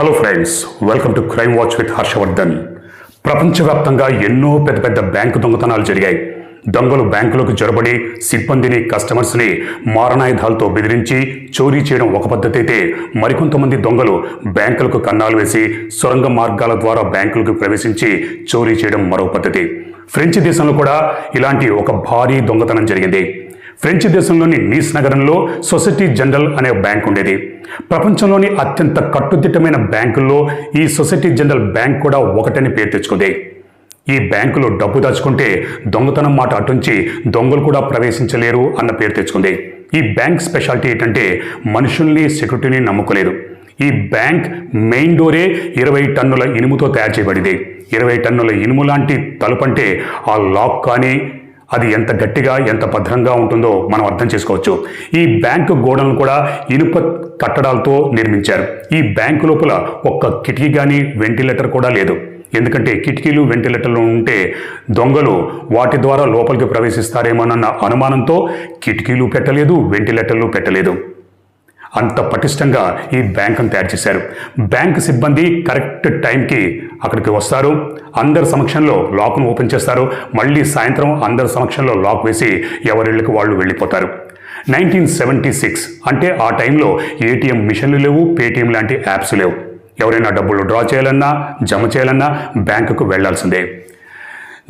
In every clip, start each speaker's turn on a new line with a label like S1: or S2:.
S1: Hello friends welcome to crime watch with Harshavardhan ప్రపంచవ్యాప్తంగా ఎన్నో పెద్ద పెద్ద బ్యాంకు దొంగతనాలు జరిగాయి. దొంగలు బ్యాంకులకు జొరబడి సిబ్బందిని కస్టమర్స్ని మారణాయుధాలతో బెదిరించి చోరీ చేయడం ఒక పద్ధతి అయితే మరికొంతమంది దొంగలు బ్యాంకులకు కన్నాలు వేసి సొరంగ మార్గాల ద్వారా బ్యాంకులకు ప్రవేశించి చోరీ చేయడం మరో పద్ధతి. ఫ్రెంచ్ దేశంలో కూడా ఇలాంటి ఒక భారీ దొంగతనం జరిగింది. ఫ్రెంచ్ దేశంలోని నీస్ నగరంలో సొసైటీ జనరల్ అనే బ్యాంక్ ఉండేది. ప్రపంచంలోని అత్యంత కట్టుదిట్టమైన బ్యాంకుల్లో ఈ సొసైటీ జనరల్ బ్యాంక్ కూడా ఒకటని పేరు తెచ్చుకుంది. ఈ బ్యాంకులో డబ్బు దాచుకుంటే దొంగతనం మాట అటుంచి దొంగలు కూడా ప్రవేశించలేరు అన్న పేరు తెచ్చుకుంది. ఈ బ్యాంక్ స్పెషాలిటీ ఏంటంటే మనుషుల్ని సెక్యూరిటీని నమ్ముకోలేదు. ఈ బ్యాంక్ మెయిన్ డోరే ఇరవై టన్నుల ఇనుముతో తయారు చేయబడింది. ఇరవై టన్నుల ఇనుము లాంటి తలుపంటే ఆ లాక్ కానీ అది ఎంత గట్టిగా ఎంత భద్రంగా ఉంటుందో మనం అర్థం చేసుకోవచ్చు. ఈ బ్యాంకు గోడలను కూడా ఇనుప కట్టడాలతో నిర్మించారు. ఈ బ్యాంకు లోపల ఒక్క కిటికీ కానీ వెంటిలేటర్ కూడా లేదు. ఎందుకంటే కిటికీలు వెంటిలేటర్లు ఉంటే దొంగలు వాటి ద్వారా లోపలికి ప్రవేశిస్తారేమోనన్న అనుమానంతో కిటికీలు పెట్టలేదు వెంటిలేటర్లు పెట్టలేదు. అంత పటిష్టంగా ఈ బ్యాంకును తయారు చేశారు. బ్యాంక్ సిబ్బంది కరెక్ట్ టైంకి అక్కడికి వస్తారు. అందరి సమక్షంలో లాక్ను ఓపెన్ చేస్తారు. మళ్ళీ సాయంత్రం అందరి సమక్షంలో లాక్ వేసి ఎవరిళ్ళకి వాళ్ళు వెళ్ళిపోతారు. నైన్టీన్ సెవెంటీ సిక్స్ అంటే ఆ టైంలో ఏటీఎం మిషన్లు లేవు పేటీఎం లాంటి యాప్స్ లేవు. ఎవరైనా డబ్బులు డ్రా చేయాలన్నా జమ చేయాలన్నా బ్యాంకుకు వెళ్ళాల్సిందే.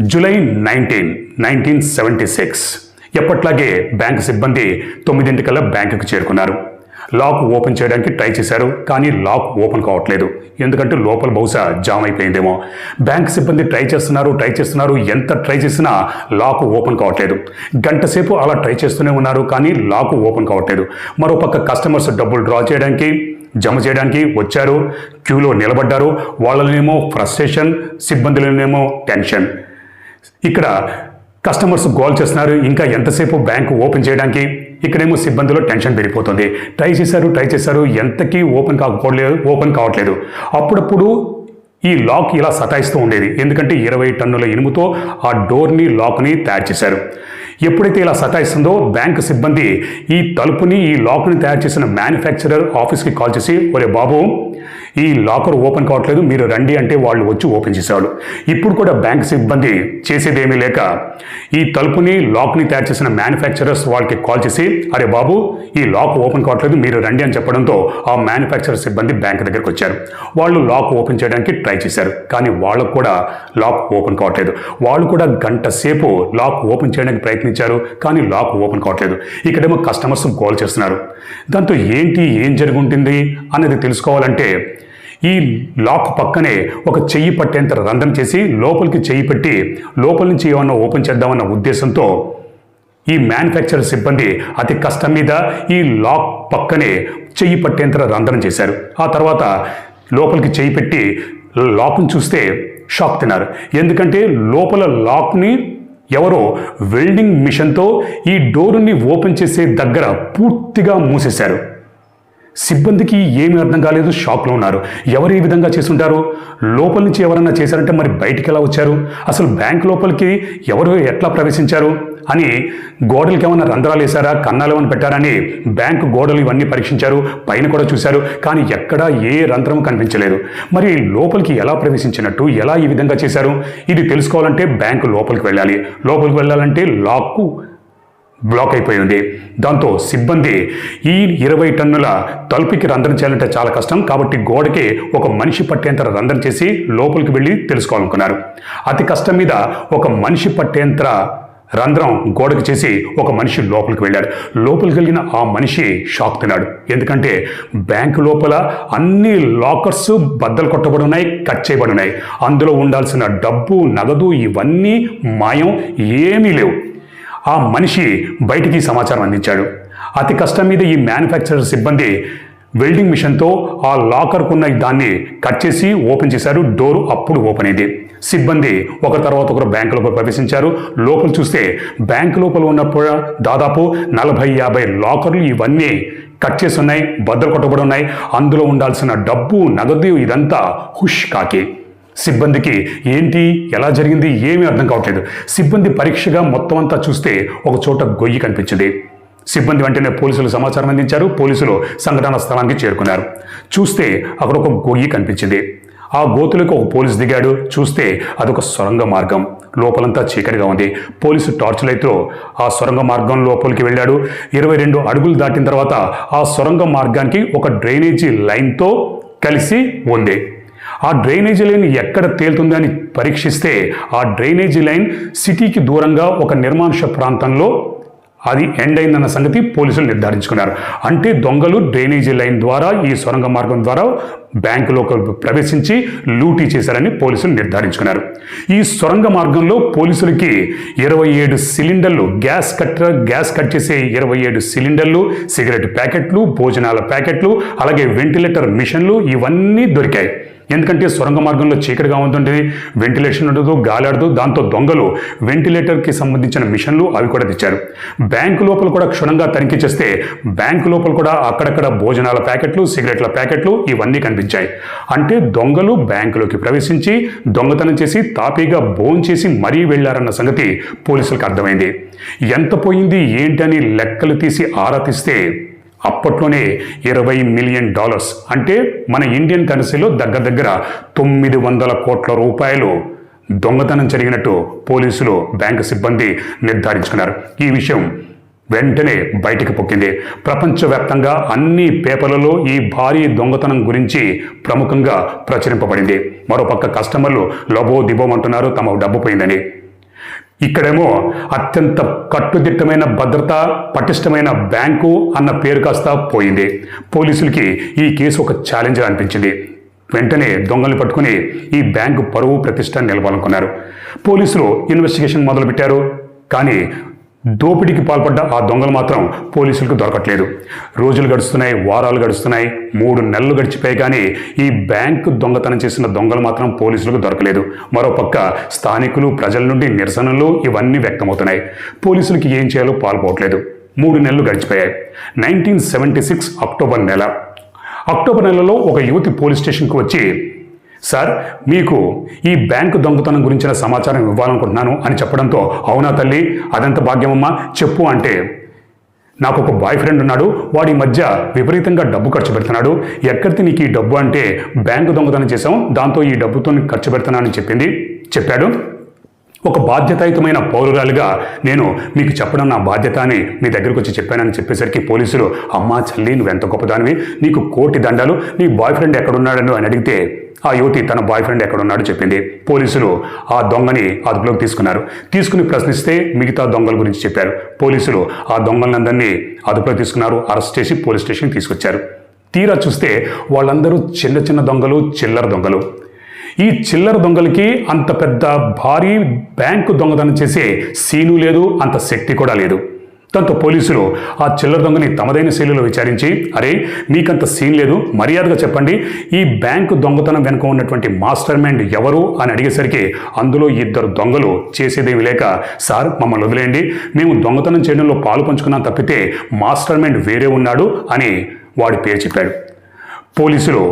S1: July nineteen nineteen seventy six ఎప్పట్లాగే బ్యాంక్ సిబ్బంది తొమ్మిదింటికల్లా బ్యాంకుకు చేరుకున్నారు. లాక్ ఓపెన్ చేయడానికి ట్రై చేశారు కానీ లాక్ ఓపెన్ కావట్లేదు. ఎందుకంటే లోపల బహుశా జామ్ అయిపోయిందేమో. బ్యాంక్ సిబ్బంది ట్రై చేస్తున్నారు ట్రై చేస్తున్నారు. ఎంత ట్రై చేసినా లాక్ ఓపెన్ కావట్లేదు. గంట సేపు అలా ట్రై చేస్తూనే ఉన్నారు కానీ లాక్ ఓపెన్ కావట్లేదు. మరోపక్క కస్టమర్స్ డబ్బులు డ్రా చేయడానికి జమ చేయడానికి వచ్చారు. క్యూలో నిలబడ్డారు. వాళ్ళనేమో ఫ్రస్ట్రేషన్ సిబ్బందులనేమో టెన్షన్. ఇక్కడ కస్టమర్స్ గోల్ చేస్తున్నారు ఇంకా ఎంతసేపు బ్యాంకు ఓపెన్ చేయడానికి? ఇక్కడేమో సిబ్బందిలో టెన్షన్ పెరిగిపోతుంది. ట్రై చేశారు ట్రై చేశారు ఎంతకీ ఓపెన్ కాకపోలేదు ఓపెన్ కావట్లేదు. అప్పుడప్పుడు ఈ లాక్ ఇలా సతాయిస్తూ ఉండేది. ఎందుకంటే ఇరవై టన్నుల ఇనుముతో ఆ డోర్ని లాక్ని తయారు చేశారు. ఎప్పుడైతే ఇలా సతాయిస్తుందో బ్యాంక్ సిబ్బంది ఈ తలుపుని ఈ లాక్ని తయారు చేసిన మ్యానుఫ్యాక్చరర్ ఆఫీస్కి కాల్ చేసి ఒరే బాబు ఈ లాకర్ ఓపెన్ కావట్లేదు మీరు రండి అంటే వాళ్ళు వచ్చి ఓపెన్ చేసేవాళ్ళు. ఇప్పుడు కూడా బ్యాంక్ సిబ్బంది చేసేదేమీ లేక ఈ తలుపుని లాక్ని తయారు చేసిన మ్యానుఫ్యాక్చరర్స్ వాళ్ళకి కాల్ చేసి అరే బాబు ఈ లాక్ ఓపెన్ కావట్లేదు మీరు రండి అని చెప్పడంతో ఆ మ్యానుఫ్యాక్చరర్ సిబ్బంది బ్యాంక్ దగ్గరికి వచ్చారు. వాళ్ళు లాక్ ఓపెన్ చేయడానికి ట్రై చేశారు కానీ వాళ్ళకు కూడా లాక్ ఓపెన్ కావట్లేదు. వాళ్ళు కూడా గంట సేపు లాక్ ఓపెన్ చేయడానికి ప్రయత్నించారు కానీ లాక్ ఓపెన్ కావట్లేదు. ఇక్కడేమో కస్టమర్స్ గోల్ చేస్తున్నారు. దాంతో ఏంటి ఏం జరుగుంటుంది అనేది తెలుసుకోవాలంటే ఈ లాక్ పక్కనే ఒక చెయ్యి పట్టేంత రంధ్రం చేసి లోపలికి చెయ్యి పెట్టి లోపల నుంచి ఏమన్నా ఓపెన్ చేద్దామన్న ఉద్దేశంతో ఈ మ్యానుఫ్యాక్చర్ సిబ్బంది అతి కష్టం మీద ఈ లాక్ పక్కనే చెయ్యి పట్టేంత రంధ్రం చేశారు. ఆ తర్వాత లోపలికి చెయ్యి పెట్టి లాక్ను చూస్తే షాక్ తిన్నారు. ఎందుకంటే లోపల లాక్ని ఎవరో వెల్డింగ్ మిషన్తో ఈ డోరుని ఓపెన్ చేసే దగ్గర పూర్తిగా మూసేశారు. సిబ్బందికి ఏమి అర్థం కాలేదు షాక్లో ఉన్నారు. ఎవరు ఏ విధంగా చేసుంటారు లోపల నుంచి ఎవరన్నా చేశారంటే మరి బయటికి ఎలా వచ్చారు? అసలు బ్యాంక్ లోపలికి ఎవరు ఎట్లా ప్రవేశించారు? అని గోడలకి ఏమైనా రంధ్రాలు వేశారా కన్నాలు ఏమైనా పెట్టారని బ్యాంకు గోడలు ఇవన్నీ పరీక్షించారు పైన కూడా చూశారు. కానీ ఎక్కడా ఏ రంధ్రం కనిపించలేదు. మరి లోపలికి ఎలా ప్రవేశించినట్టు ఎలా ఈ విధంగా చేశారు? ఇది తెలుసుకోవాలంటే బ్యాంకు లోపలికి వెళ్ళాలి. లోపలికి వెళ్ళాలంటే లాక్కు బ్లాక్ అయిపోయి ఉంది. దాంతో సిబ్బంది ఈ ఇరవై టన్నుల తలుపుకి రంధ్రం చేయాలంటే చాలా కష్టం. కాబట్టి గోడకి ఒక మనిషి పట్టేంత రంధ్రం చేసి లోపలికి వెళ్ళి తెలుసుకోవాలనుకున్నారు. అతి కష్టం మీద ఒక మనిషి పట్టేంత రంధ్రం గోడకి చేసి ఒక మనిషి లోపలికి వెళ్ళాడు. లోపలికి వెళ్ళిన ఆ మనిషి షాక్ తిన్నాడు. ఎందుకంటే బ్యాంకు లోపల అన్ని లాకర్స్ బద్దలు కొట్టబడి ఉన్నాయి కట్ చేయబడి ఉన్నాయి. అందులో ఉండాల్సిన డబ్బు నగదు ఇవన్నీ మాయం ఏమీ లేవు. ఆ మనిషి బయటికి సమాచారం అందించాడు. అతి కష్టం మీద ఈ మ్యానుఫ్యాక్చరర్ సిబ్బంది వెల్డింగ్ మిషన్తో ఆ లాకర్కున్న దాన్ని కట్ చేసి ఓపెన్ చేశారు. డోర్ అప్పుడు ఓపెన్ అయింది. సిబ్బంది ఒక తర్వాత ఒకరు బ్యాంకు లోపల ప్రవేశించారు. లోపల చూస్తే బ్యాంకు లోపల ఉన్నప్పుడు దాదాపు నలభై యాభై లాకర్లు ఇవన్నీ కట్ చేసి ఉన్నాయి బద్దలు కొట్టబడి ఉన్నాయి. అందులో ఉండాల్సిన డబ్బు నగదు ఇదంతా హుష్ కాకి. సిబ్బందికి ఏంటి ఎలా జరిగింది ఏమీ అర్థం కావట్లేదు. సిబ్బంది పరీక్షగా మొత్తం అంతా చూస్తే ఒక చోట గొయ్యి కనిపించింది. సిబ్బంది వెంటనే పోలీసులు సమాచారం అందించారు పోలీసులు సంఘటన స్థలానికి చేరుకున్నారు. చూస్తే అక్కడ ఒక గొయ్యి కనిపించింది. ఆ గోతులకు ఒక పోలీసు దిగాడు. చూస్తే అదొక సొరంగ మార్గం. లోపలంతా చీకటిగా ఉంది. పోలీసు టార్చ్ లైట్తో ఆ సొరంగ మార్గం లోపలికి వెళ్ళాడు. ఇరవై రెండు అడుగులు దాటిన తర్వాత ఆ సొరంగ మార్గానికి ఒక డ్రైనేజీ లైన్తో కలిసి ఉంది. ఆ డ్రైనేజీ లైన్ ఎక్కడ తేలుతుంది అని పరీక్షిస్తే ఆ డ్రైనేజీ లైన్ సిటీకి దూరంగా ఒక నిర్మానుష ప్రాంతంలో అది ఎండ్ అయిందన్న సంగతి పోలీసులు నిర్ధారించుకున్నారు. అంటే దొంగలు డ్రైనేజీ లైన్ ద్వారా ఈ సొరంగ మార్గం ద్వారా బ్యాంకులోకి ప్రవేశించి లూటీ చేశారని పోలీసులు నిర్ధారించుకున్నారు. ఈ సొరంగ మార్గంలో పోలీసులకి ఇరవై ఏడు సిలిండర్లు గ్యాస్ కట్టర్ గ్యాస్ కట్ చేసే ఇరవై ఏడు సిలిండర్లు సిగరెట్ ప్యాకెట్లు భోజనాల ప్యాకెట్లు అలాగే వెంటిలేటర్ మిషన్లు ఇవన్నీ దొరికాయి. ఎందుకంటే సొరంగ మార్గంలో చీకటిగా ఉంటుంది వెంటిలేషన్ ఉండదు గాలాడదు దాంతో దొంగలు వెంటిలేటర్కి సంబంధించిన మిషన్లు అవి కూడా తెచ్చారు. బ్యాంకు లోపల కూడా క్షుణ్ణంగా తనిఖీ చేస్తే బ్యాంకు లోపల కూడా అక్కడక్కడ భోజనాల ప్యాకెట్లు సిగరెట్ల ప్యాకెట్లు ఇవన్నీ కనిపించాయి అంటే దొంగలు బ్యాంకులోకి ప్రవేశించి దొంగతనం చేసి తాపీగా భోంచేసి మరీ వెళ్ళారన్న సంగతి పోలీసులకు అర్థమైంది. ఎంత పోయింది ఏంటని లెక్కలు తీసి ఆరా తీస్తే అప్పట్లోనే ఇరవై మిలియన్ డాలర్స్. అంటే మన ఇండియన్ కరెన్సీలో దగ్గర దగ్గర తొమ్మిది వందల కోట్ల రూపాయలు దొంగతనం జరిగినట్టు పోలీసులు బ్యాంకు సిబ్బంది నిర్ధారించుకున్నారు. ఈ విషయం వెంటనే బయటికి పొక్కింది. ప్రపంచవ్యాప్తంగా అన్ని పేపర్లలో ఈ భారీ దొంగతనం గురించి ప్రముఖంగా ప్రచురింపబడింది. మరోపక్క కస్టమర్లు లబో దిబోమంటున్నారు తమ డబ్బు పోయిందని. ఇక్కడేమో అత్యంత కట్టుదిట్టమైన భద్రత పటిష్టమైన బ్యాంకు అన్న పేరు కాస్త పోయింది. పోలీసులకి ఈ కేసు ఒక ఛాలెంజ్ అనిపించింది. వెంటనే దొంగలు పట్టుకుని ఈ బ్యాంకు పరువు ప్రతిష్ట నిలవాలనుకున్నారు పోలీసులు ఇన్వెస్టిగేషన్ మొదలుపెట్టారు. కానీ దోపిడీకి పాల్పడ్డ ఆ దొంగలు మాత్రం పోలీసులకు దొరకట్లేదు. రోజులు గడుస్తున్నాయి వారాలు గడుస్తున్నాయి మూడు నెలలు గడిచిపోయి కానీ ఈ బ్యాంకు దొంగతనం చేసిన దొంగలు మాత్రం పోలీసులకు దొరకలేదు. మరోపక్క స్థానికులు ప్రజల నుండి నిరసనలు ఇవన్నీ వ్యక్తమవుతున్నాయి. పోలీసులకి ఏం చేయాలో పాల్పోవట్లేదు. మూడు నెలలు గడిచిపోయాయి. నైన్టీన్ సెవెంటీ సిక్స్ అక్టోబర్ నెల. అక్టోబర్ నెలలో ఒక యువతి పోలీస్ స్టేషన్కి వచ్చి సార్ మీకు ఈ బ్యాంకు దొంగతనం గురించిన సమాచారం ఇవ్వాలనుకుంటున్నాను అని చెప్పడంతో అవునా తల్లి? అదంత భాగ్యమమ్మా? చెప్పు అంటే. నాకు ఒక బాయ్ ఫ్రెండ్ ఉన్నాడు వాడి మధ్య విపరీతంగా డబ్బు ఖర్చు పెడుతున్నాడు. ఎక్కడికి నీకు ఈ డబ్బు అంటే బ్యాంకు దొంగతనం చేశాం దాంతో ఈ డబ్బుతో ఖర్చు పెడుతున్నానని చెప్పింది. చెప్పాడు. ఒక బాధ్యతాయుతమైన పౌరురాలుగా నేను మీకు చెప్పడం నా బాధ్యత అని మీ దగ్గరకు వచ్చి చెప్పానని చెప్పేసరికి పోలీసులు అమ్మా చల్లి నువ్వెంత గొప్పదానివి? నీకు కోటి దండాలు నీ బాయ్ ఫ్రెండ్ ఎక్కడున్నాడని అని అడిగితే ఆ యువతి తన బాయ్ ఫ్రెండ్ ఎక్కడున్నాడో చెప్పింది. పోలీసులు ఆ దొంగని అదుపులోకి తీసుకున్నారు. తీసుకుని ప్రశ్నిస్తే మిగతా దొంగల గురించి చెప్పారు. పోలీసులు ఆ దొంగలందరినీ అదుపులోకి తీసుకున్నారు. అరెస్ట్ చేసి పోలీస్ స్టేషన్కి తీసుకొచ్చారు. తీరా చూస్తే వాళ్ళందరూ చిన్న చిన్న దొంగలు చిల్లర దొంగలు. ఈ చిల్లర దొంగలకి అంత పెద్ద భారీ బ్యాంకు దొంగతనం చేసే సీను లేదు అంత శక్తి కూడా లేదు. దాంతో పోలీసులు ఆ చిల్లర దొంగని తమదైన శైలిలో విచారించి అరే మీకంత సీన్ లేదు మర్యాదగా చెప్పండి ఈ బ్యాంకు దొంగతనం వెనుక ఉన్నటువంటి మాస్టర్ మైండ్ ఎవరు అని అడిగేసరికి అందులో ఇద్దరు దొంగలు చేసేదేమి లేక సార్ మమ్మల్ని వదిలేయండి మేము దొంగతనం చేయడంలో పాలు పంచుకున్నాం తప్పితే మాస్టర్ మైండ్ వేరే ఉన్నాడు అని వాడి పేరు చెప్పాడు. పోలీసులు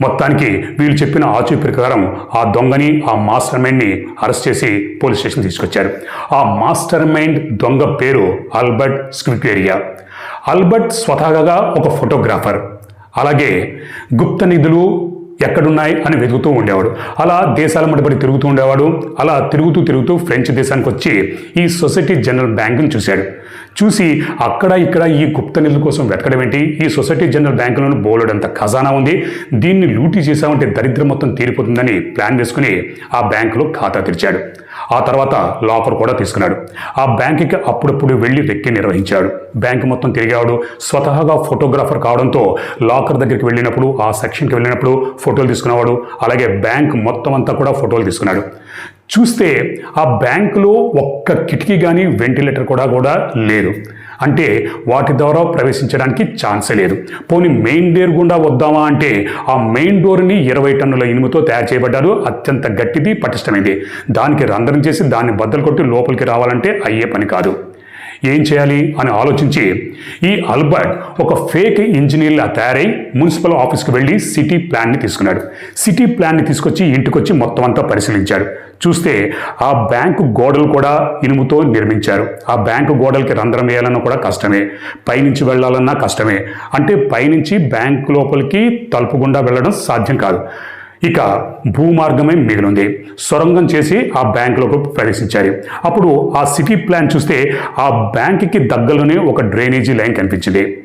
S1: మొత్తానికి వీళ్ళు చెప్పిన ఆచూపీ ప్రకారం ఆ దొంగని ఆ మాస్టర్ మైండ్ని అరెస్ట్ చేసి పోలీస్ స్టేషన్ తీసుకొచ్చారు. ఆ మాస్టర్ మైండ్ దొంగ పేరు ఆల్బర్ట్ స్క్విక్వేరియా ఆల్బర్ట్ స్వతహాగా ఒక ఫోటోగ్రాఫర్. అలాగే గుప్త నిధులు ఎక్కడున్నాయి అని వెతుకుతూ ఉండేవాడు. అలా దేశాల మటుపడి తిరుగుతూ ఉండేవాడు. అలా తిరుగుతూ తిరుగుతూ ఫ్రెంచ్ దేశానికి వచ్చి ఈ సొసైటీ జనరల్ బ్యాంకుని చూశాడు. చూసి అక్కడ ఇక్కడ ఈ గుప్త నిధుల కోసం వెతకడం ఏంటి? ఈ సొసైటీ జనరల్ బ్యాంకులోని బోలెడంత ఖజానా ఉంది. దీన్ని లూటీ చేశామంటే దరిద్రం మొత్తం తీరిపోతుందని ప్లాన్ వేసుకుని ఆ బ్యాంకులో ఖాతా తెరిచాడు. ఆ తర్వాత లాకర్ కూడా తీసుకున్నాడు. ఆ బ్యాంకుకి అప్పుడప్పుడు వెళ్ళి వెక్కి నిర్వహించాడు. బ్యాంకు మొత్తం తిరిగాడు స్వతహాగా ఫోటోగ్రాఫర్ కావడంతో లాకర్ దగ్గరికి వెళ్ళినప్పుడు ఆ సెక్షన్కి వెళ్ళినప్పుడు ఫోటోలు తీసుకునేవాడు. అలాగే బ్యాంక్ మొత్తం అంతా కూడా ఫోటోలు తీసుకున్నాడు. చూస్తే ఆ బ్యాంకులో ఒక్క కిటికీ కానీ వెంటిలేటర్ కూడా కూడా లేదు. అంటే వాటి ద్వారా ప్రవేశించడానికి ఛాన్సే లేదు. పోనీ మెయిన్ డోర్ గుండా వద్దామా అంటే ఆ మెయిన్ డోర్ని ఇరవై టన్నుల ఇనుముతో తయారు చేయబడ్డారు. అత్యంత గట్టిది పటిష్టమైంది దానికి రంధ్రం చేసి దాన్ని బద్దలు కొట్టి లోపలికి రావాలంటే అయ్యే పని కాదు. ఏం చేయాలి అని ఆలోచించి ఈ అల్బర్ట్ ఒక ఫేక్ ఇంజనీర్లా తయారై మున్సిపల్ ఆఫీస్కి వెళ్ళి సిటీ ప్లాన్ని తీసుకున్నాడు. సిటీ ప్లాన్ని తీసుకొచ్చి ఇంటికొచ్చి మొత్తం అంతా పరిశీలించాడు. చూస్తే ఆ బ్యాంకు గోడలు కూడా ఇనుముతో నిర్మించారు. ఆ బ్యాంకు గోడలకి రంధ్రం వేయాలన్నా కూడా కష్టమే. పైనుంచి వెళ్ళాలన్నా కష్టమే. అంటే పైనుంచి బ్యాంకు లోపలికి తలుపు గుండా వెళ్ళడం సాధ్యం కాదు. ఇక భూమార్గమే మిగిలింది. సొరంగం చేసి ఆ బ్యాంకులోకి ప్రవేశించారు అప్పుడు ఆ సిటీ ప్లాన్ చూస్తే ఆ బ్యాంకుకి దగ్గరలోనే ఒక డ్రైనేజీ లైన్ కనిపించింది.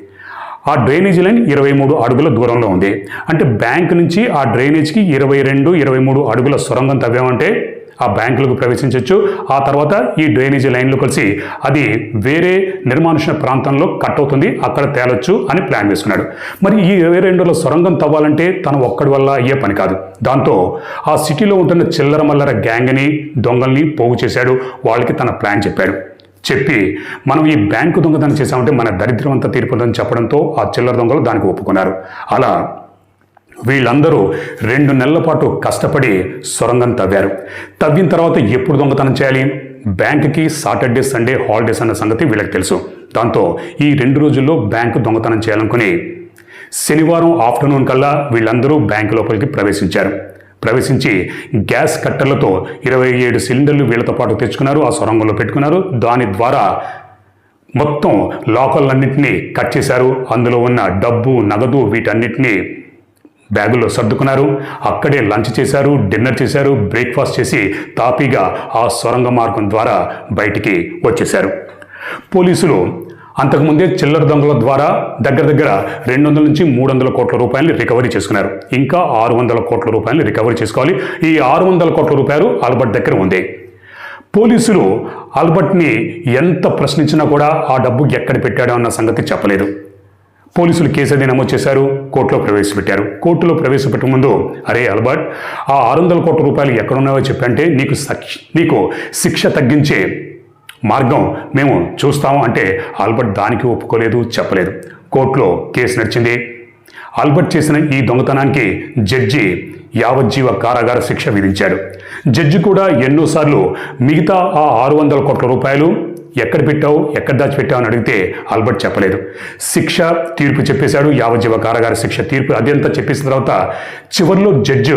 S1: ఆ డ్రైనేజీ లైన్ ఇరవై మూడు అడుగుల దూరంలో ఉంది. అంటే బ్యాంక్ నుంచి ఆ డ్రైనేజ్కి ఇరవై రెండు ఇరవై మూడు అడుగుల సొరంగం తవ్వామంటే ఆ బ్యాంకులకు ప్రవేశించవచ్చు ఆ తర్వాత ఈ డ్రైనేజీ లైన్లో కలిసి అది వేరే నిర్మానుషణ ప్రాంతంలో కట్ అవుతుంది. అక్కడ తేలొచ్చు అని ప్లాన్ వేసుకున్నాడు. మరి ఈ ఇరవై రెండులో సొరంగం తవ్వాలంటే తన ఒక్కడి వల్ల అయ్యే పని కాదు. దాంతో ఆ సిటీలో ఉంటున్న చిల్లర మల్లర గ్యాంగ్ని దొంగల్ని పోగు చేశాడు. వాళ్ళకి తన ప్లాన్ చెప్పాడు. చెప్పి మనం ఈ బ్యాంకు దొంగతనం చేశామంటే మన దరిద్రం అంతా తీరిపోతుందని చెప్పడంతో ఆ చిల్లర దొంగలు దానికి ఒప్పుకున్నారు. అలా వీళ్ళందరూ రెండు నెలల పాటు కష్టపడి సొరంగం తవ్వారు. తవ్విన తర్వాత ఎప్పుడు దొంగతనం చేయాలి? బ్యాంకుకి సాటర్డే సండే హాలిడేస్ అన్న సంగతి వీళ్ళకి తెలుసు. దాంతో ఈ రెండు రోజుల్లో బ్యాంకు దొంగతనం చేయాలనుకుని శనివారం ఆఫ్టర్నూన్ కల్లా వీళ్ళందరూ బ్యాంకు లోపలికి ప్రవేశించారు. ప్రవేశించి గ్యాస్ కట్టర్లతో ఇరవై ఏడు సిలిండర్లు వీళ్ళతో పాటు తెచ్చుకున్నారు ఆ సొరంగంలో పెట్టుకున్నారు. దాని ద్వారా మొత్తం లోకలన్నింటినీ కట్ చేశారు. అందులో ఉన్న డబ్బు నగదు వీటన్నిటినీ బ్యాగుల్లో సర్దుకున్నారు. అక్కడే లంచ్ చేశారు డిన్నర్ చేశారు బ్రేక్ఫాస్ట్ చేసి తాపీగా ఆ సొరంగ మార్గం ద్వారా బయటికి వచ్చేశారు. పోలీసులు అంతకుముందే చిల్లర దొంగల ద్వారా దగ్గర దగ్గర రెండు వందల నుంచి మూడు వందల కోట్ల రూపాయలు రికవరీ చేసుకున్నారు. ఇంకా ఆరు వందల కోట్ల రూపాయలు రికవరీ చేసుకోవాలి. ఈ ఆరు వందల కోట్ల రూపాయలు ఆల్బర్ట్ దగ్గర ఉంది. పోలీసులు ఆల్బర్ట్ని ఎంత ప్రశ్నించినా కూడా ఆ డబ్బు ఎక్కడ పెట్టాడో అన్న సంగతి చెప్పలేదు. పోలీసులు కేసు అది నమోదు చేశారు కోర్టులో ప్రవేశపెట్టారు. కోర్టులో ప్రవేశపెట్టే ముందు అరే అల్బర్ట్ ఆ ఆరు వందల కోట్ల రూపాయలు ఎక్కడున్నాయో చెప్పంటే నీకు నీకు శిక్ష తగ్గించే మార్గం మేము చూస్తాము అంటే ఆల్బర్ట్ దానికి ఒప్పుకోలేదు చెప్పలేదు. కోర్టులో కేసు నడిచింది. ఆల్బర్ట్ చేసిన ఈ దొంగతనానికి జడ్జి యావజ్జీవ కారాగార శిక్ష విధించాడు. జడ్జి కూడా ఎన్నోసార్లు మిగతా ఆ ఆరు వందల కోట్ల రూపాయలు ఎక్కడ పెట్టావు ఎక్కడ దాచిపెట్టావు అని అడిగితే ఆల్బర్ట్ చెప్పలేదు. శిక్ష తీర్పు చెప్పేశాడు యావజ్జీవ కారాగార శిక్ష తీర్పు అదంతా చెప్పేసిన తర్వాత చివరిలో జడ్జి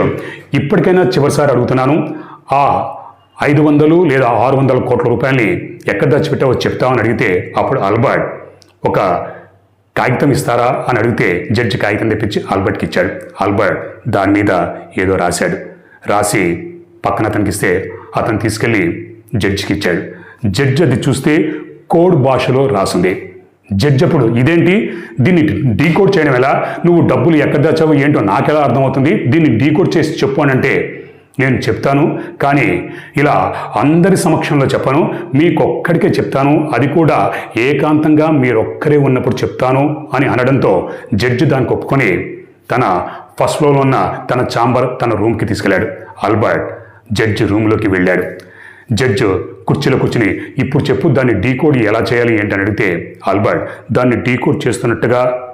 S1: ఇప్పటికైనా చివరిసారి అడుగుతున్నాను ఆ ఐదు వందలు లేదా ఆరు వందల కోట్ల రూపాయలని ఎక్కడ దాచిపెట్టావో చెప్తామని అడిగితే అప్పుడు ఆల్బర్ట్ ఒక కాగితం ఇస్తారా అని అడిగితే జడ్జి కాగితం తెప్పించి ఆల్బర్ట్కి ఇచ్చాడు. ఆల్బర్ట్ దాని మీద ఏదో రాశాడు. రాసి పక్కన అతనికి ఇస్తే అతను తీసుకెళ్ళి జడ్జికి ఇచ్చాడు. జడ్జి అది చూస్తే కోడ్ భాషలో రాసింది. జడ్జి అప్పుడు ఇదేంటి? దీన్ని డీకోడ్ చేయడం ఎలా? నువ్వు డబ్బులు ఎక్కడ దాచావు ఏంటో నాకెలా అర్థమవుతుంది? దీన్ని డీకోడ్ చేసి చెప్పు అని అంటే నేను చెప్తాను కానీ ఇలా అందరి సమక్షంలో చెప్పను మీకొక్కడికే చెప్తాను అది కూడా ఏకాంతంగా మీరొక్కరే ఉన్నప్పుడు చెప్తాను అని అనడంతో జడ్జి దానికి ఒప్పుకొని తన ఫస్ట్ ఫ్లోర్లో ఉన్న తన చాంబర్ తన రూమ్కి తీసుకెళ్ళాడు. ఆల్బర్ట్ జడ్జి రూమ్లోకి వెళ్ళాడు. జడ్జ్ కుర్చీలో కూర్చుని ఇప్పుడు చెప్పు దాన్ని డీకోడ్ ఎలా చేయాలి ఏంటని అడిగితే ఆల్బర్ట్ దాన్ని డీకోడ్ చేస్తున్నట్టుగా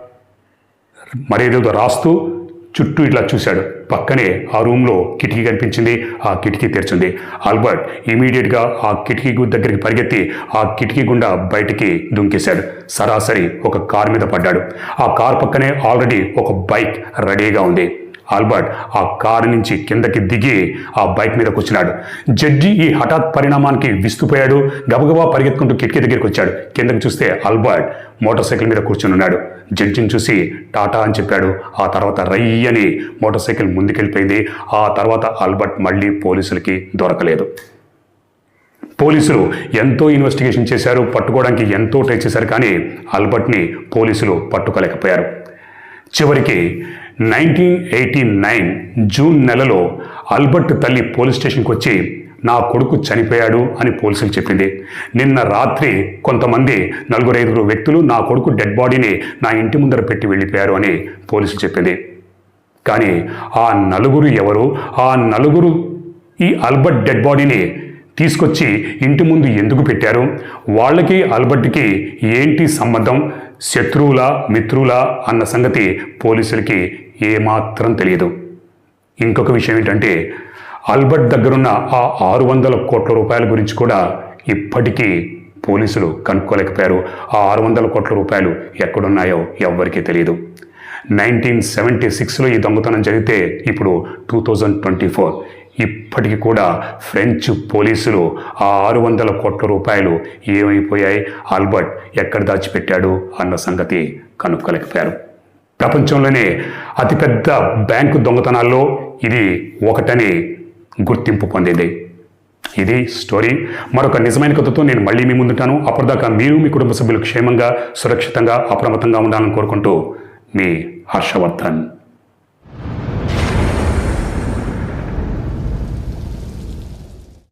S1: మరేదేదో రాస్తూ చుట్టూ ఇట్లా చూశాడు. పక్కనే ఆ రూమ్లో కిటికీ కనిపించింది ఆ కిటికీ తెరిచింది. ఆల్బర్ట్ ఇమీడియట్గా ఆ కిటికీ దగ్గరికి పరిగెత్తి ఆ కిటికీ గుండా బయటికి దుంకేశాడు. సరాసరి ఒక కార్ మీద పడ్డాడు. ఆ కార్ పక్కనే ఆల్రెడీ ఒక బైక్ రెడీగా ఉంది. ఆల్బర్ట్ ఆ కారు నుంచి కిందకి దిగి ఆ బైక్ మీద కూర్చున్నాడు. జడ్జి ఈ హఠాత్ పరిణామానికి విస్తుపోయాడు. గబగబా పరిగెత్తుకుంటూ కిటికీ దగ్గరికి వచ్చాడు. కిందకి చూస్తే ఆల్బర్ట్ మోటార్ సైకిల్ మీద కూర్చుని ఉన్నాడు. జడ్జిని చూసి టాటా అని చెప్పాడు. ఆ తర్వాత రయ్యని మోటార్ సైకిల్ ముందుకెళ్ళిపోయింది. ఆ తర్వాత ఆల్బర్ట్ మళ్ళీ పోలీసులకి దొరకలేదు. పోలీసులు ఎంతో ఇన్వెస్టిగేషన్ చేశారు. పట్టుకోవడానికి ఎంతో ట్రై చేశారు కానీ ఆల్బర్ట్ని పోలీసులు పట్టుకోలేకపోయారు. చివరికి నైన్టీన్ ఎయిటీ నైన్ జూన్ నెలలో ఆల్బర్ట్ తల్లి పోలీస్ స్టేషన్కి వచ్చి నా కొడుకు చనిపోయాడు అని పోలీసులు చెప్పింది. నిన్న రాత్రి కొంతమంది నలుగురు ఐదుగురు వ్యక్తులు నా కొడుకు డెడ్ బాడీని నా ఇంటి ముందర పెట్టి వెళ్ళిపోయారు అని పోలీసులు చెప్పింది. కానీ ఆ నలుగురు ఎవరు? ఆ నలుగురు ఈ అల్బర్ట్ డెడ్ బాడీని తీసుకొచ్చి ఇంటి ముందు ఎందుకు పెట్టారు? వాళ్ళకి అల్బర్ట్కి ఏంటి సంబంధం? శత్రువులా మిత్రులా అన్న సంగతి పోలీసులకి ఏమాత్రం తెలియదు. ఇంకొక విషయం ఏంటంటే ఆల్బర్ట్ దగ్గరున్న ఆ ఆరు వందల కోట్ల రూపాయల గురించి కూడా ఇప్పటికీ పోలీసులు కనుక్కోలేకపోయారు. ఆ ఆరు వందల కోట్ల రూపాయలు ఎక్కడున్నాయో ఎవ్వరికీ తెలియదు నైన్టీన్ సెవెంటీ సిక్స్లో ఈ దొంగతనం జరిగితే ఇప్పుడు టూ థౌజండ్ ట్వంటీ ఫోర్. ఇప్పటికి కూడా ఫ్రెంచ్ పోలీసులు ఆ ఆరు వందల కోట్ల రూపాయలు ఏమైపోయాయి? ఆల్బర్ట్ ఎక్కడ దాచిపెట్టాడు? అన్న సంగతి కనుక్కోలేకపోయారు. ప్రపంచంలోనే అతిపెద్ద బ్యాంకు దొంగతనాల్లో ఇది ఒకటని గుర్తింపు పొందింది. ఇది స్టోరీ. మరొక నిజమైన కథతో నేను మళ్ళీ మీ ముందుంటాను. అప్పటిదాకా మీరు మీ కుటుంబ సభ్యులు క్షేమంగా సురక్షితంగా అప్రమత్తంగా ఉండాలని కోరుకుంటూ మీ హర్షవర్ధన్.